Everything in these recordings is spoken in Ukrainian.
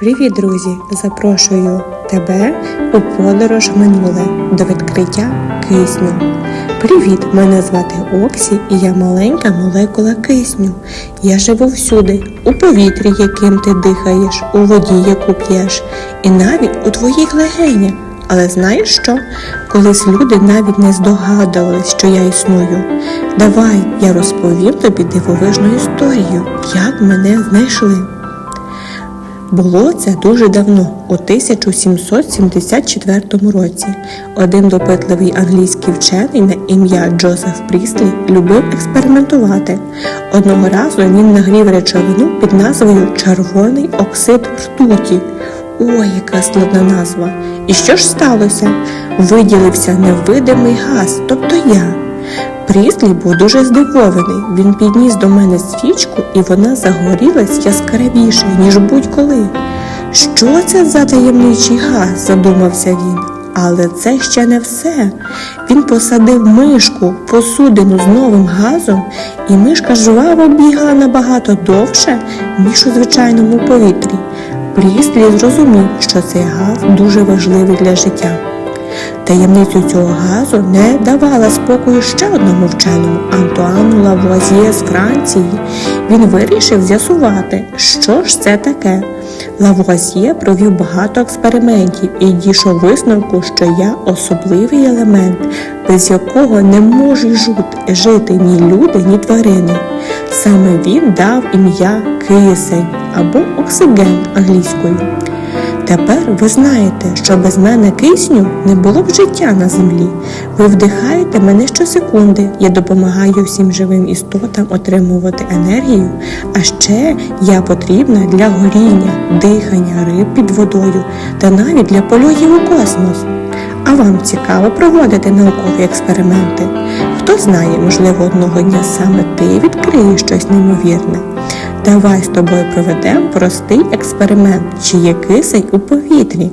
Привіт, друзі! Запрошую тебе у подорож минуле до відкриття кисню. Привіт! Мене звати Оксі і я маленька молекула кисню. Я живу всюди, у повітрі, яким ти дихаєш, у воді, яку п'єш, і навіть у твоїх легенях. Але знаєш що? Колись люди навіть не здогадувались, що я існую. Давай я розповім тобі дивовижну історію, як мене знайшли. Було це дуже давно, у 1774 році. Один допитливий англійський вчений на ім'я Джозеф Пріслі любив експериментувати. Одного разу він нагрів речовину під назвою Червоний оксид ртуті. Ой, яка складна назва! І що ж сталося? Виділився невидимий газ, тобто я. Пріслі був дуже здивований. Він підніс до мене свічку, і вона загорілась яскравіше, ніж будь-коли. Що це за таємничий газ? задумався він. Але це ще не все. Він посадив мишку посудину з новим газом, і мишка жваво бігала набагато довше, ніж у звичайному повітрі. Пріслі зрозумів, що цей газ дуже важливий для життя. Таємницю цього газу не давала спокою ще одному вченому Антуану Лавуазьє з Франції. Він вирішив з'ясувати, що ж це таке. Лавуазьє провів багато експериментів і дійшов висновку, що я особливий елемент, без якого не можуть жити ні люди, ні тварини. Саме він дав ім'я кисень або оксиген англійською. Тепер ви знаєте, що без мене кисню не було б життя на землі. Ви вдихаєте мене щосекунди. Я допомагаю всім живим істотам отримувати енергію, а ще я потрібна для горіння, дихання риб під водою та навіть для польотів у космос. А вам цікаво проводити наукові експерименти? Хто знає, можливо, одного дня саме ти відкриєш щось неймовірне. Давай з тобою проведемо простий експеримент, чи є кисень у повітрі.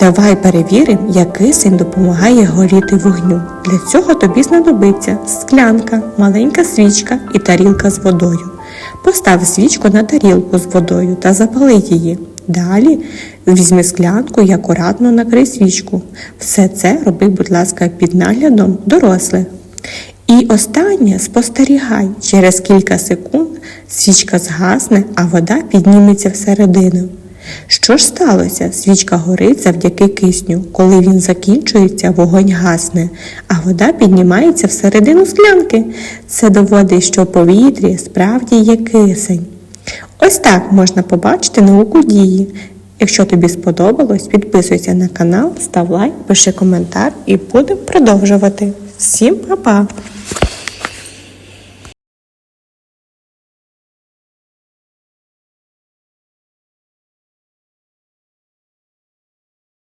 Давай перевіримо, як кисень допомагає горіти вогню. Для цього тобі знадобиться склянка, маленька свічка і тарілка з водою. Постав свічку на тарілку з водою та запали її. Далі візьми склянку і акуратно накрий свічку. Все це роби, будь ласка, під наглядом дорослих. І останнє спостерігай, через кілька секунд свічка згасне, а вода підніметься всередину. Що ж сталося? Свічка горить завдяки кисню. Коли він закінчується, вогонь гасне, а вода піднімається всередину склянки. Це доводить, що в повітрі справді є кисень. Ось так можна побачити науку дії. Якщо тобі сподобалось, підписуйся на канал, став лайк, пиши коментар і будемо продовжувати. Всім па-па!